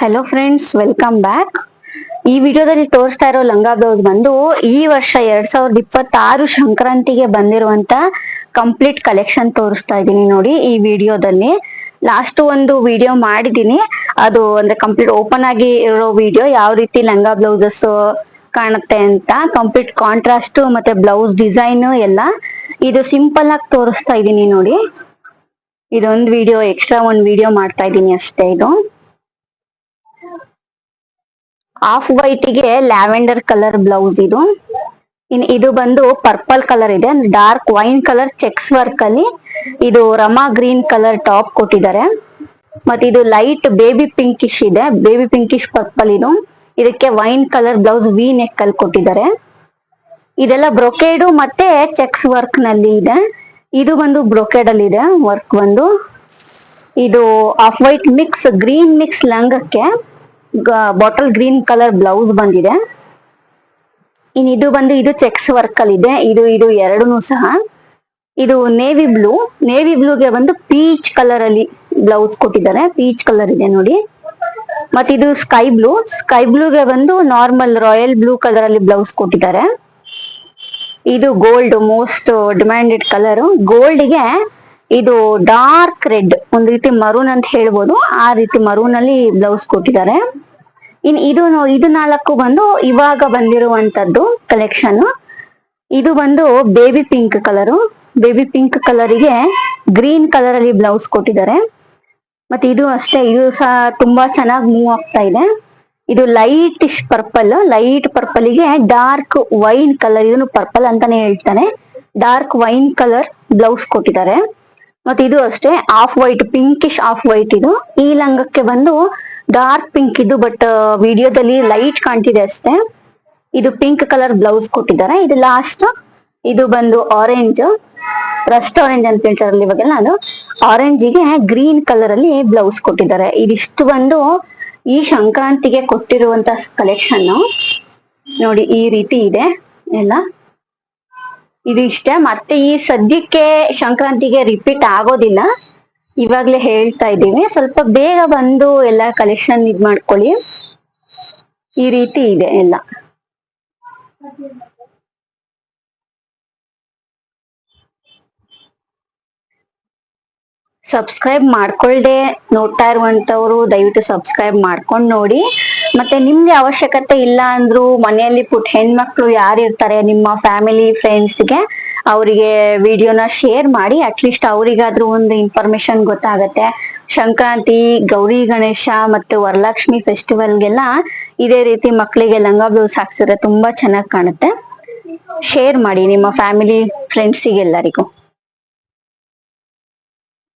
Hello friends welcome back ಈ ವಿಡಿಯೋದಲ್ಲಿ ತೋರಿಸ್ತಾ ಇರೋ ಲಂಗ ಬ್ಲೌಸ್ ಬಂದು ಈ ವರ್ಷ ಎರಡ್ ಸಾವಿರದ ಇಪ್ಪತ್ತಾರು ಸಂಕ್ರಾಂತಿಗೆ ಬಂದಿರುವಂತ ಕಂಪ್ಲೀಟ್ ಕಲೆಕ್ಷನ್ ತೋರಿಸ್ತಾ ಇದ್ದೀನಿ ನೋಡಿ ಈ ವಿಡಿಯೋದಲ್ಲಿ. ಲಾಸ್ಟ್ ಒಂದು ವಿಡಿಯೋ ಮಾಡಿದ್ದೀನಿ. ಅದು ಅಂದ್ರೆ ಕಂಪ್ಲೀಟ್ ಓಪನ್ ಆಗಿ ಇರೋ ವಿಡಿಯೋ ಯಾವ ರೀತಿ ಲಂಗ ಬ್ಲೌಸಸ್ ಕಾಣುತ್ತೆ ಅಂತ ಕಂಪ್ಲೀಟ್ ಕಾಂಟ್ರಾಸ್ಟ್ ಮತ್ತೆ ಬ್ಲೌಸ್ ಡಿಸೈನ್ ಎಲ್ಲ ಇದು ಸಿಂಪಲ್ ಆಗಿ ತೋರಿಸ್ತಾ ಇದ್ದೀನಿ ನೋಡಿ. ಇದೊಂದು ವಿಡಿಯೋ ಎಕ್ಸ್ಟ್ರಾ ಒಂದು ವಿಡಿಯೋ ಮಾಡ್ತಾ ಇದ್ದೀನಿ ಅಷ್ಟೇ ಇದು. ಆಫ್ ವೈಟ್ಗೆ ಲ್ಯಾವೆಂಡರ್ ಕಲರ್ ಬ್ಲೌಸ್ ಇದು. ಇನ್ ಇದು ಬಂದು ಪರ್ಪಲ್ ಕಲರ್ ಇದೆ. Dark wine colour checks work ಅಲ್ಲಿ ಇದು ರಮಾ ಗ್ರೀನ್ ಕಲರ್ ಟಾಪ್ ಕೊಟ್ಟಿದ್ದಾರೆ. ಮತ್ತೆ ಇದು ಲೈಟ್ ಬೇಬಿ ಪಿಂಕಿಶ್ ಇದೆ. ಬೇಬಿ ಪಿಂಕಿಶ್ ಪರ್ಪಲ್ ಇದು. ಇದಕ್ಕೆ wine colour blouse V neck ಅಲ್ಲಿ ಕೊಟ್ಟಿದ್ದಾರೆ. ಇದೆಲ್ಲ ಬ್ರೊಕೇಡು ಮತ್ತೆ ಚೆಕ್ಸ್ ವರ್ಕ್ನಲ್ಲಿ ಇದೆ. ಇದು ಬಂದು ಬ್ರೊಕೇಡ್ ಅಲ್ಲಿ ಇದೆ ವರ್ಕ್ ಬಂದು. ಇದು off white mix green mix ಲಂಗಕ್ಕೆ bottle green colour blouse ಬಂದಿದೆ. ಇನ್ ಇದು ಬಂದು ಇದು ಚೆಕ್ಸ್ ವರ್ಕ್ ಅಲ್ಲಿ ಇದೆ. ಇದು ಇದು ಎರಡೂ ಸಹ ಇದು ನೇವಿ ಬ್ಲೂ ನೇವಿ ಬ್ಲೂಗೆ ಬಂದು ಪೀಚ್ ಕಲರ್ ಅಲ್ಲಿ ಬ್ಲೌಸ್ ಕೊಟ್ಟಿದ್ದಾರೆ. ಪೀಚ್ ಕಲರ್ ಇದೆ ನೋಡಿ. ಮತ್ತೆ ಇದು ಸ್ಕೈ ಬ್ಲೂ ಸ್ಕೈ ಬ್ಲೂಗೆ ಬಂದು ನಾರ್ಮಲ್ ರಾಯಲ್ ಬ್ಲೂ ಕಲರ್ ಅಲ್ಲಿ ಬ್ಲೌಸ್ ಕೊಟ್ಟಿದ್ದಾರೆ. ಇದು ಗೋಲ್ಡ್ ಮೋಸ್ಟ್ ಡಿಮ್ಯಾಂಡೆಡ್ ಕಲರ್ ಗೋಲ್ಡ್ಗೆ ಇದು ಡಾರ್ಕ್ ರೆಡ್ ಒಂದು ರೀತಿ ಮರೂನ್ ಅಂತ ಹೇಳ್ಬೋದು. ಆ ರೀತಿ ಮರೂನ್ ಅಲ್ಲಿ ಬ್ಲೌಸ್ ಕೊಟ್ಟಿದ್ದಾರೆ. ಇನ್ ಇದು ಇದು ನಾಲ್ಕು ಬಂದು ಇವಾಗ ಬಂದಿರುವಂತದ್ದು ಕಲೆಕ್ಷನ್ ಇದು ಬಂದು baby pink colour baby pink ಕಲರಿಗೆ green colour ಅಲ್ಲಿ ಬ್ಲೌಸ್ ಕೊಟ್ಟಿದ್ದಾರೆ. ಮತ್ತೆ ಇದು ಅಷ್ಟೇ, ಇದು ಸಹ ತುಂಬಾ ಚೆನ್ನಾಗಿ ಮೂವ್ ಆಗ್ತಾ ಇದೆ. ಇದು ಲೈಟ್ ಪರ್ಪಲ್ ಲೈಟ್ ಪರ್ಪಲ್ಗೆ ಡಾರ್ಕ್ ವೈನ್ ಕಲರ್ ಇದನ್ನು ಪರ್ಪಲ್ ಅಂತಾನೆ ಹೇಳ್ತಾನೆ ಡಾರ್ಕ್ ವೈನ್ ಕಲರ್ ಬ್ಲೌಸ್ ಕೊಟ್ಟಿದ್ದಾರೆ. ಮತ್ತೆ ಇದು ಅಷ್ಟೇ off white pinkish off white ಇದು. ಈ ಲಂಗಕ್ಕೆ ಬಂದು ಡಾರ್ಕ್ ಪಿಂಕ್ ಇದು ಬಟ್ ವಿಡಿಯೋದಲ್ಲಿ ಲೈಟ್ ಕಾಣ್ತಿದೆ ಅಷ್ಟೇ. ಇದು ಪಿಂಕ್ ಕಲರ್ ಬ್ಲೌಸ್ ಕೊಟ್ಟಿದ್ದಾರೆ. ಇದು ಲಾಸ್ಟ್ ಇದು ಬಂದು ಆರೆಂಜ್ ರಸ್ಟ್ ಆರೆಂಜ್ ಅಂತ ಹೇಳ್ತಾರಲ್ಲ ಇವಾಗೆಲ್ಲ ಅದು. ಆರೆಂಜಿಗೆ ಗ್ರೀನ್ ಕಲರ್ ಅಲ್ಲಿ ಬ್ಲೌಸ್ ಕೊಟ್ಟಿದ್ದಾರೆ. ಇದಿಷ್ಟು ಬಂದು ಈ ಸಂಕ್ರಾಂತಿಗೆ ಕೊಟ್ಟಿರುವಂತ ಕಲೆಕ್ಷನ್ ನೋಡಿ, ಈ ರೀತಿ ಇದೆ. ಎಲ್ಲ. ಇದು ಇಷ್ಟೇ. ಮತ್ತೆ ಈ ಸದ್ಯಕ್ಕೆ ಸಂಕ್ರಾಂತಿಗೆ ರಿಪೀಟ್ ಆಗೋದಿಲ್ಲ. ಇವಾಗ್ಲೇ ಹೇಳ್ತಾ ಇದ್ದೀವಿ ಸ್ವಲ್ಪ ಬೇಗ ಬಂದು ಎಲ್ಲ ಕಲೆಕ್ಷನ್ ಇದ್ ಮಾಡ್ಕೊಳ್ಳಿ. ಈ ರೀತಿ ಇದೆ ಎಲ್ಲ. ಸಬ್ಸ್ಕ್ರೈಬ್ ಮಾಡ್ಕೊಳ್ದೆ ನೋಡ್ತಾ ಇರುವಂತವ್ರು ದಯವಿಟ್ಟು ಸಬ್ಸ್ಕ್ರೈಬ್ ಮಾಡ್ಕೊಂಡು ನೋಡಿ. ಮತ್ತೆ ನಿಮ್ಗೆ ಅವಶ್ಯಕತೆ ಇಲ್ಲ ಅಂದ್ರು ಮನೆಯಲ್ಲಿ ಪುಟ್ ಹೆಣ್ಮಕ್ಳು ಯಾರು ಇರ್ತಾರೆ, ನಿಮ್ಮ ಫ್ಯಾಮಿಲಿ ಫ್ರೆಂಡ್ಸ್ಗೆ ಅವರಿಗೆ ವಿಡಿಯೋನ ಶೇರ್ ಮಾಡಿ ಅಟ್ಲೀಸ್ಟ್ ಅವರಿಗಾದ್ರೂ ಒಂದು ಇನ್ಫಾರ್ಮೇಶನ್ ಗೊತ್ತಾಗತ್ತೆ. ಸಂಕ್ರಾಂತಿ, ಗೌರಿ ಗಣೇಶ ಮತ್ತು ವರಲಕ್ಷ್ಮಿ ಫೆಸ್ಟಿವಲ್ಗೆಲ್ಲ ಇದೇ ರೀತಿ ಮಕ್ಕಳಿಗೆ ಲಂಗ ಬ್ಲೌಸ್ ಹಾಕ್ಸಿದ್ರೆ ತುಂಬಾ ಚೆನ್ನಾಗಿ ಕಾಣುತ್ತೆ. ಶೇರ್ ಮಾಡಿ ನಿಮ್ಮ ಫ್ಯಾಮಿಲಿ ಫ್ರೆಂಡ್ಸಿಗೆಲ್ಲರಿಗೂ